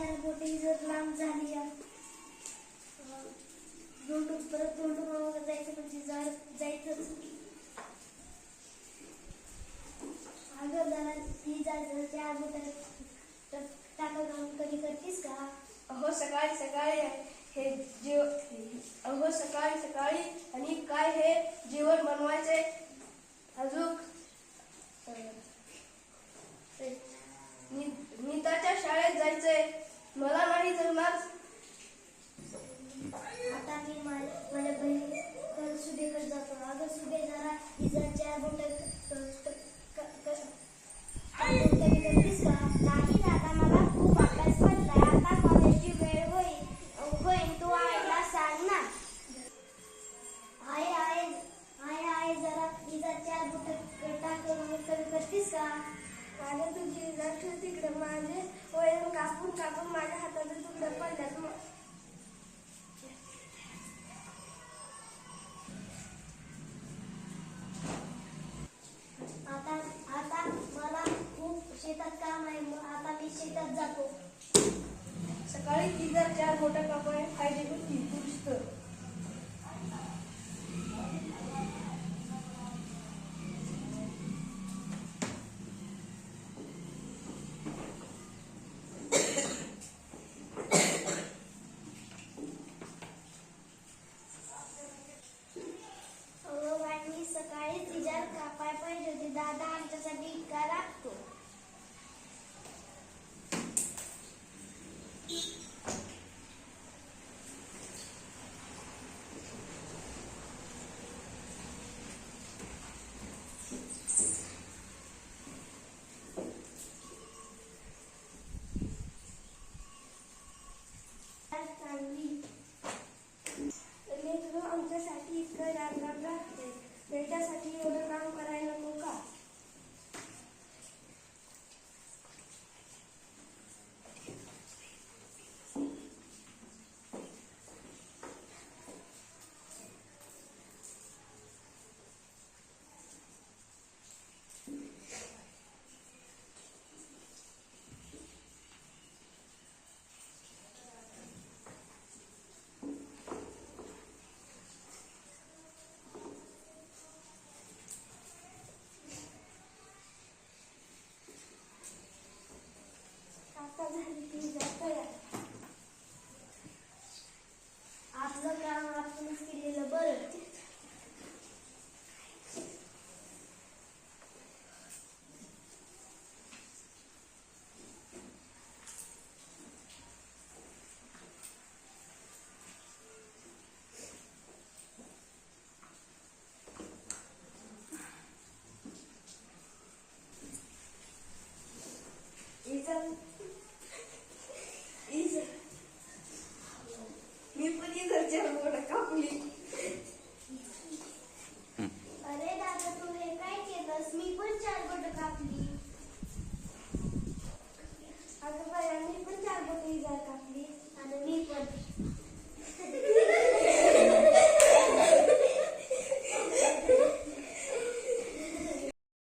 जरा बोटे जर लांब झाली दोंडून परत दोंडून वगैरे जायचं म्हणजे जाड जायचंच. अगं जरा ही जायच्या अगोदर टाका जाऊन कधी करतीस का? अहो सकाळी सकाळी हे जे अहो सकाळी सकाळी आणि तू आईला सांग ना आहे आहे जरा विजाच्या गुंड कमी करतीस का आणि तुझी विजा तिकडे माझे वळण कापून कापून माझ्या हातातून तुकडं पडल्यात सकाळी ती चार मोठ्या कापड पाहिजे li.